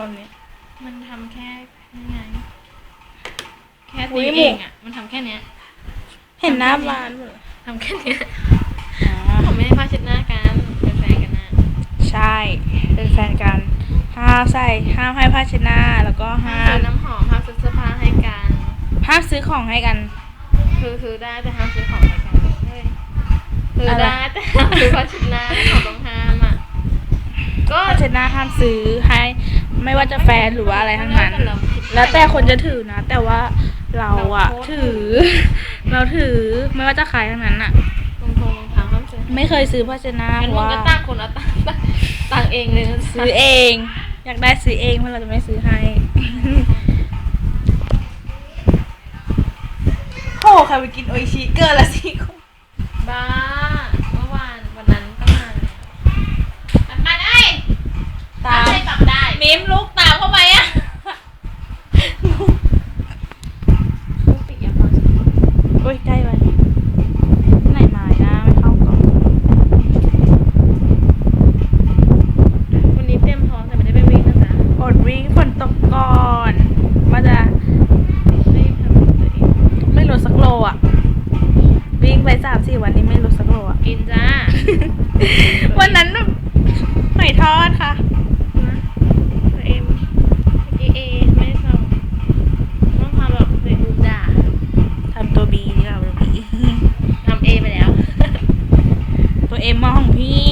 ตอนนี้มันทำแค่นี่ไง แค่อุ๊ตียหมู เองอะ มันทำแค่เนี้ยเห็นหน้าบ้านหมดเลยทำแค่เนี้ยอ๋อผมไม่ได้พาเช็ดหน้ากันเป็นแฟนกันนะใช่ เป็นแฟนกันห้ามใส่ห้ามให้ผ้าเช็ดหน้าแล้วก็ห้าห้ามซื้อน้ำหอมห้ามซื้อเสื้อผ้าให้กันห้ามซื้อของให้กัน คือซื้อได้แต่ห้ามซื้อของให้กันเฮ้ยซื้อได้แต่ห้ามซื้อผ้าเช็ดหน้าของต้องห้ามอะก็ผ้าเช็ดหน้าห้ามซื้อให้ ไม่ว่าจะแฟนหรือว่าอะไรทั้งนั้น แล้วแต่เราคิดแล้วแต่คนจะถือนะ แต่ว่าเราอะเราโคตรถือ เราถือไม่ว่าจะขายทั้งนั้นอะรองทงรองเท้าห้ามซื้อไม่เคยซื้อผ้าเช็ดหน้างั้นเพราะมึงว่าก็ตั้งคนละตั้งตั้งเองเลยนะซื้อเอง อยากได้ซื้อเองเพราะเราจะไม่ซื้อให้โหใครไปกินโออิชิเกินละสิคนบ้า มลุกตามเข้าไปอะโอ้ยใกล้ไปไหนหมายนะ ไม่เข้ากล่องวันนี้เตรียมท้องแต่ไม่ได้ไปวิ่งนะจ๊ะอดวิ่งฝนตกก่อนมาจะไม่ลดสักโลอะ วิ่งไปสามสี่วันนี้ไม่ลดสักโลอะ กินจ้า วันนั้นแบบหอยทอด ทำเอไปแล้ว ตัวเอมมาองพี่